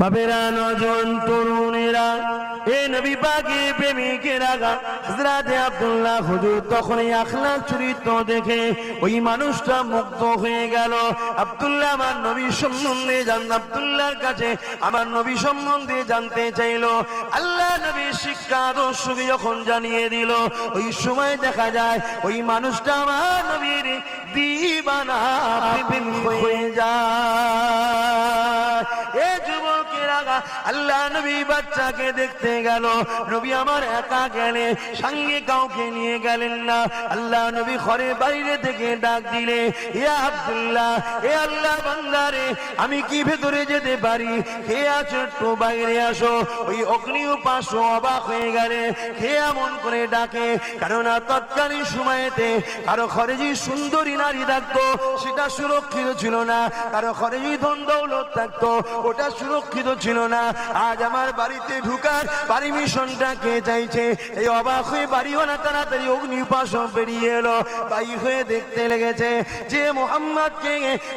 বাবেরা নজন তরুণেরা এ নবী পাকে প্রেমিকেরা হজরত আব্দুল্লাহ হুজুর তখন এই আখলাক চরিত্র দেখে ওই মানুষটা মুগ্ধ হয়ে গেল। আব্দুল্লাহ আমার নবী সম্বন্ধে জান আব্দুল্লাহর কাছে আমার নবী সম্বন্ধে জানতে চাইলো। আল্লাহ নবী শিক্ষা আদর্শকে যখন জানিয়ে দিল ওই সময় দেখা যায় ওই মানুষটা আমার নবীর দিবানা হয়ে যায়। আল্লাহ নবী বাচ্চাকে দেখতে গেল। নবী আমার একা গেলে, সঙ্গে কাউকে নিয়ে গেলেন না। আল্লাহ নবী ঘরে বাইরে থেকে ডাক দিলে, এ আব্দুল্লাহ, এ আল্লাহ বান্দারে আমি কি ভেতরে যেতে পারি? হে আছো একটু বাইরে আসো। ওই অগ্নি উপাস অবাক হয়ে গেলে, কে এমন করে ডাকে? কেননা তৎকালীন সময়েতে কারও যে সুন্দরী নারী থাকতো, সেটা সুরক্ষিত ছিল না। কারও যে ধন দৌলত থাকতো, ওটা সুরক্ষিত ছিল না। আজ আমার বাড়িতে ঢুকার পারমিশনটা কে চাইছে? এই অবাক হয়ে বাড়িওয়ালা তাড়াতাড়ি অগ্নি উপাস বেরিয়ে এলো। বাই হয়ে দেখতে লেগেছে যে মোহাম্মদকে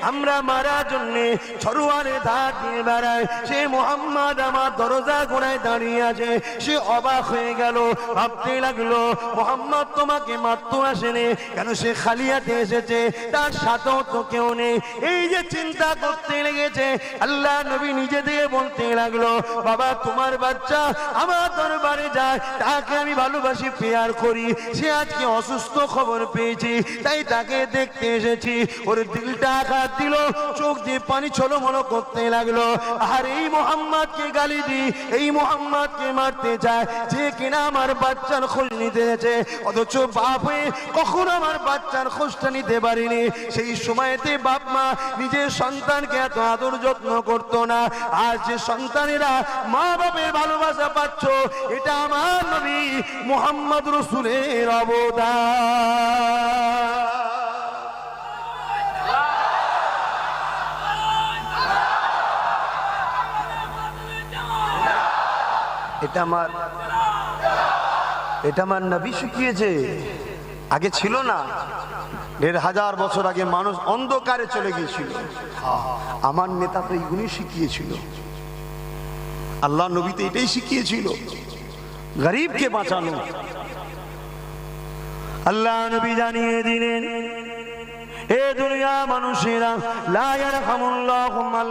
আমরা মারার জন্য ছড়ুয়ারে ধার দিয়ে বেড়ায় সে মোহাম্মদ আমার দরজা গোড়ায় দাঁড়িয়ে আছে। সে অবাক হয়ে গেল, ভাবতে লাগল, মোহাম্মদ তোমাকে মারতে আসেনি? কেন সে খালি হাতে এসেছে? তার সাথেও তো কেউ নেই। এই যে চিন্তা করতে লেগেছে, আল্লাহ নবী নিজে দিয়ে বলতে লাগল বাবা, তোমার বাচ্চা আমার দরবারে যায়, তাকে আমি ভালোবাসি, পেয়ার করি। সে আজকে অসুস্থ খবর পেয়েছি, তাই তাকে দেখতে এসেছি। ওর দিলটা আঘাত দিল, চোখ দিয়ে পানি ছলমলো করতে লাগল। আর এই মোহাম্মদকে গালি দি এই মোহাম্মদকে মারতে চায় যে কিনা আমার বাচ্চার খোঁজ নিতে এসেছে অথচ বাপ হয়ে কখনো আমার বাচ্চার খোঁজটা নিতে পারিনি। সেই সময়তে বাপ মা নিজের সন্তানকে এত আদর যত্ন করতো না। আর যে সন্তানেরা মা বাপের ভালোবাসা পাচ্ছ, এটা আমার নবী মোহাম্মদ রসুলের অবদান। এটা আমার এটা আমার নবী শিখিয়েছে। আগে ছিল না। দেড় হাজার বছর আগে মানুষ অন্ধকারে চলে গিয়েছিল। আমার নেতা তো এইগুলি শিখিয়েছিল। আল্লাহ নবী তো এটাই শিখিয়েছিল। গরিবকে বাঁচানো। আল্লাহ নবী জানিয়ে দিলেন, এ মানুষেরা মান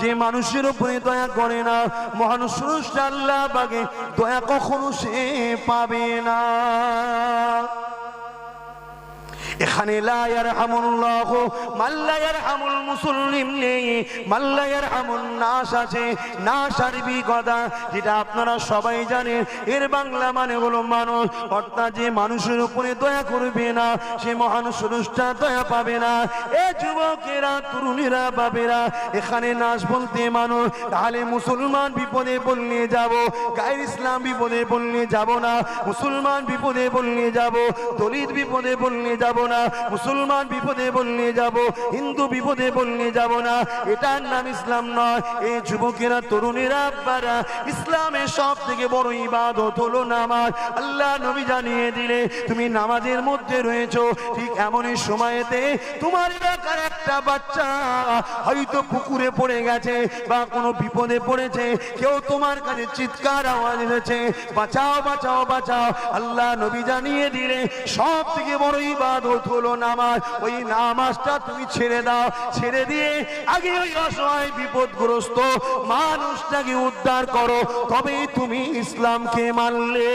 যে মানুষের উপরে দয়া করে না, মহান আল্লাহ পাকে দয়া কখনো সে পাবে না। এখানে লা ইয়ারহামুল্লাহ মাল্লা ইয়ারহামুল মুসলিম নেই মাল্লা ইয়ারহামুন নাস আছে নাস আরবি কথা যেটা আপনারা সবাই জানেন, এর বাংলা মানে হলো মানুষ, অর্থাৎ যে মানুষের উপরে দয়া করবে না, সে মহান স্রষ্টা দয়া পাবে না, এ যুবকেরা, তরুণীরা বাবেরা এখানে নাচ বলতে মানুষ, তাহলে মুসলমান বিপদে বললে যাব, গায়ের ইসলাম বিপদে বললে যাব না, মুসলমান বিপদে বললে যাব, দলিত বিপদে বললে যাব না, মুসলমান বিপদে বললে যাব, হিন্দু বিপদে বললে যাব না। এটার নাম ইসলাম নয়। এই যুবকেরা, তরুণেরা, আব্বারা, ইসলামের সব থেকে বড় ইবাদত হলো নামাজ। আল্লাহ নবী জানিয়ে দিলে, তুমি নামাজের মধ্যে রয়েছো, ঠিক এমনই সময়েতে তোমার এলাকার একটা বাচ্চা হয়তো পুকুরে পড়ে গেছে বা কোনো বিপদে পড়েছে। কেউ তোমার কাছে চিৎকার আওয়াজ এসেছে বাঁচাও বাঁচাও বাঁচাও। আল্লাহ নবী জানিয়ে দিলে সব থেকে বড় ইবাদত হলো নামাজ ওই নামাজটা তুমি ছেড়ে দাও। ছেড়ে দিয়ে আগে ওই অসহায় বিপদগ্রস্ত মানুষটাকে উদ্ধার করো। তবেই তুমি ইসলামকে মানলে।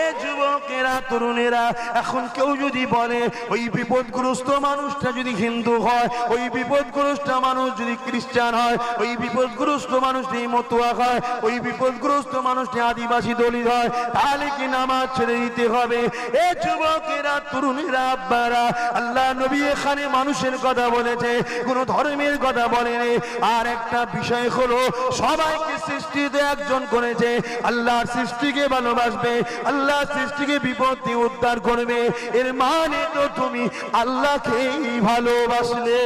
এ যুবকেরা, তরুণেরা, এখন কেউ যদি বলে, ওই বিপদগ্রস্ত মানুষটা যদি হিন্দু হয়, ওই বিপদগ্রস্ত মানুষ যদি খ্রিস্টান হয়, ওই বিপদগ্রস্ত মানুষটি মতুয়া হয়, ওই বিপদগ্রস্ত মানুষটি আদিবাসী দলিত হয়, তাহলে কি নামাজ ছেড়ে দিতে হবে? এ যুবকেরা, তরুণীরা, আব্বারা, আল্লাহ নবী এখানে মানুষের কথা বলেছে, কোন ধর্মের কথা বলেনি। আর একটা বিষয় হলো, সবাইকে সৃষ্টিতে একজন করেছে আল্লাহর সৃষ্টিকে ভালোবাসবে, আল্লাহ সৃষ্টিকে বিপত্তি উদ্ধার করবে। এর মানে তো তুমি আল্লাহকেই ভালোবাসলে!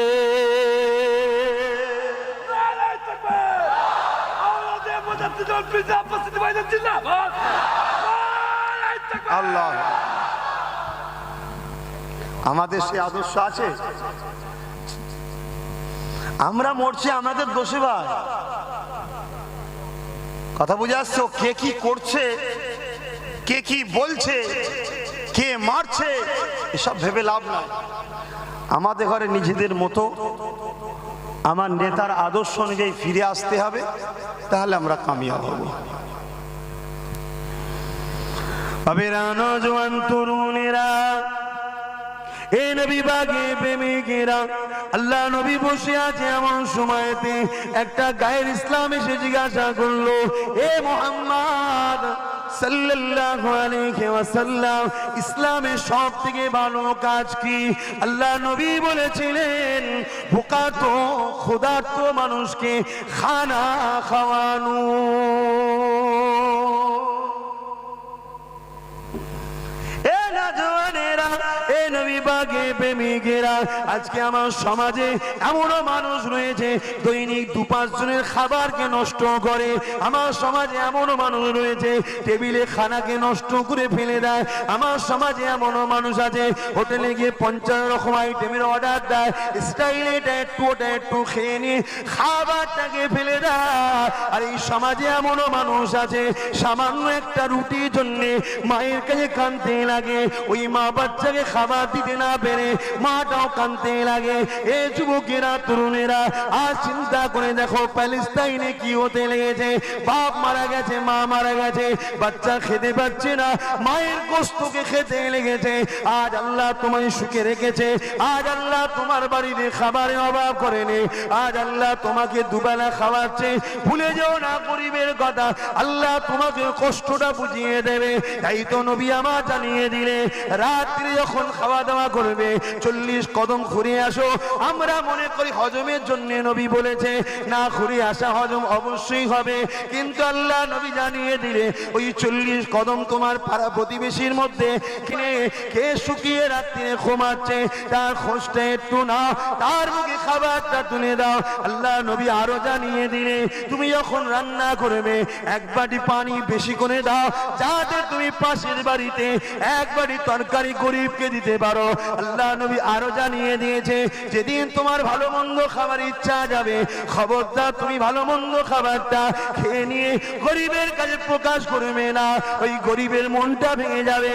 আল্লাহ। আমাদের সে আদর্শ আছে? আমরা মরছি আমাদের দোষে কথা বুঝে আসছো? কে কি করছে? কে কি বলছে, কে মারছে, এসব ভেবে লাভ নাই। আমাদের ঘরে নিজেদের মতো আমার নেতার আদর্শ অনুযায়ী ফিরে আসতে হবে, তাহলে আমরা কামিয়াব হব। তরুণেরা নবী আল্লাহ নবী বসে আছে এমন সময়তে একটা গায়ের ইসলাম এসে জিজ্ঞাসা করল, এ মোহাম্মদ সাল্লাল্লাহু আলাইহি ওয়াসাল্লাম ইসলামের সব থেকে ভালো কাজ কি? আল্লাহ নবী বলেছিলেন ভোকাত ক্ষুধার্ত মানুষকে খানা খাওয়ানো। নজওয়ানেরা, এ নবী বাগে আজকে আমার সমাজে এমনও মানুষ রয়েছে দৈনিক দু পাঁচ জনের খাবারকে নষ্ট করে। আমার সমাজে এমনও মানুষ রয়েছে টেবিলে খানাকে নষ্ট করে ফেলে দেয়। আমার সমাজে এমনও মানুষ আছে হোটেলে গিয়ে পঞ্চান্ন রকম আইটেমের অর্ডার দেয়। স্টাইলে একটু ওটা একটু খেয়ে নিয়ে খাবারটাকে ফেলে দেয়। আর এই সমাজে এমনও মানুষ আছে সামান্য একটা রুটির জন্য মায়ের কাছে কানতে লাগে। ওই মা বাচ্চাকে খাবার দিতে না পেরে মাটাও কানতে লাগে। এ যুবকেরা, তরুণেরা, আর চিন্তা করে দেখো, প্যালেস্তাইনে কি হতে লেগেছে? বাপ মারা গেছে, মা মারা গেছে, বাচ্চা খেতে পাচ্ছে না, মায়ের গোস্তকে খেতে লেগেছে। আজ আল্লাহ তোমায় সুখে রেখেছে, আজ আল্লাহ তোমার বাড়িতে খাবারের অভাব করেনি, আজ আল্লাহ তোমাকে দুবেলা খাওয়াচ্ছে। ভুলে যাও না গরিবের কথা, আল্লাহ তোমাকে কষ্টটা বুঝিয়ে দেবে, তাই তো নবী আমার জানিয়ে দিলে রাত্রি যখন খাওয়া দাওয়া করবে, চল্লিশ কদম ঘুরে আসো। আমরা মনে করি হজমের জন্য নবী বলেছে, না ঘুরে আসা হজম অবশ্যই হবে। কিন্তু আল্লাহ নবী জানিয়ে দিলে, ওই চল্লিশ কদম তোমার পাড়া প্রতিবেশীর মধ্যে কিনে, কে শুকিয়ে রাত্রিরে ঘুমাচ্ছে, তার খোঁজটা একটু নাও, তার মুখে খাবারটা তুলে দাও। আল্লাহ নবী আরও জানিয়ে দিলে, তুমি যখন রান্না করবে, এক বাটি পানি বেশি করে দাও, যাতে তুমি পাশের বাড়িতে এক বাটি তরকারি গরিবকে দিতে পারো। আল্লাহ নবী আরও জানিয়ে দিয়েছে, যেদিন তোমার ভালো মন্দ খাবার ইচ্ছা যাবে, খবরদার তুমি ভালো মন্দ খাবারটা খেয়ে নিয়ে গরিবের কাজে প্রকাশ করবে না। ওই গরিবের মনটা ভেঙে যাবে।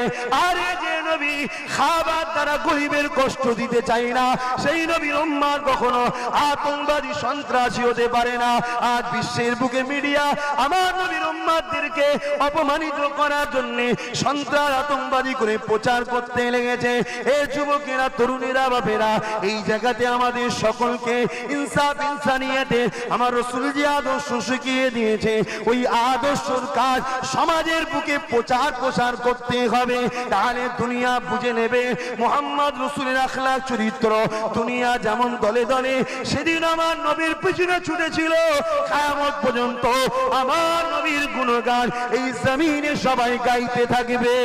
আরে যে নবী খাবার দ্বারা গরিবের কষ্ট দিতে চাই না। সেই নবীর উম্মার কখনো আতঙ্কবাদী সন্ত্রাসী হতে পারে না। আজ বিশ্বের বুকে মিডিয়া আমার নবীর উম্মাদেরকে অপমানিত করার জন্য সন্ত্রাস আতঙ্কবাদী করে প্রচার করতে লেগেছে। এ যুবকেরা, তরুণেরা, বাপেরা, এই জায়গাতে আমাদের সকলকে ইনসাফ ইনসানিয়াতে আমার রসুল যে আদর্শ শিখিয়ে দিয়েছে, ওই আদর্শর কাজ সমাজের বুকে প্রচার প্রসার করতে হবে। তাহলে দুনিয়া বুঝে নেবে। মোহাম্মদ রসুলের আখলাক চরিত্র। দুনিয়া যেমন দলে দলে সেদিন আমার নবীর পিছনে ছুটেছিল। কায়ামত পর্যন্ত আমার নবীর গুণগান এই জমিনে সবাই গাইতে থাকবে।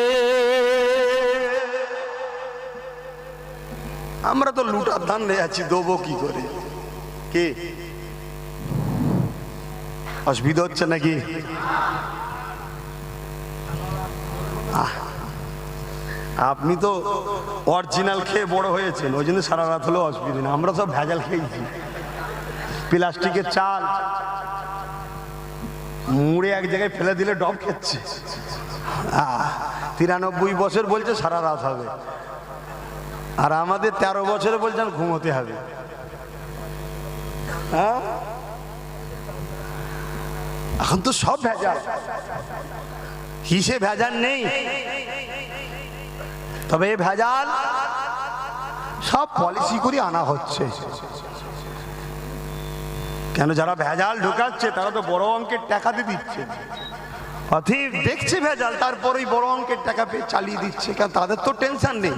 আমরা তো লুটার ধান নিয়ে আছি দেবো কি করে? কে? অসুবিধা হচ্ছে নাকি? আহ, আপনি তো অরিজিনাল খেয়ে বড় হয়েছেন, ওই জন্য সারা রাত হলেও অসুবিধা নেই। আমরা সব ভেজাল খেয়েছি। প্লাস্টিকের চাল মুড়ে এক জায়গায় ফেলে দিলে ডব খেচ্ছে। তিরানব্বই বছর বলছে সারা রাত হবে। আর আমাদের তেরো বছরে বলছেন ঘুমোতে হবে। হ্যাঁ? এখন তো সব ভেজাল। হিসে ভেজাল নেই? তবে ভেজাল, সব পলিসি করে আনা হচ্ছে। কেন যারা ভেজাল ঢুকাচ্ছে, তারা তো বড় অঙ্কের টাকা দিয়ে দিচ্ছে। দেখছে ভেজাল, তারপরেই বড় অঙ্কের টাকা পেয়ে চালিয়ে দিচ্ছে, কারণ তাদের তো টেনশন নেই।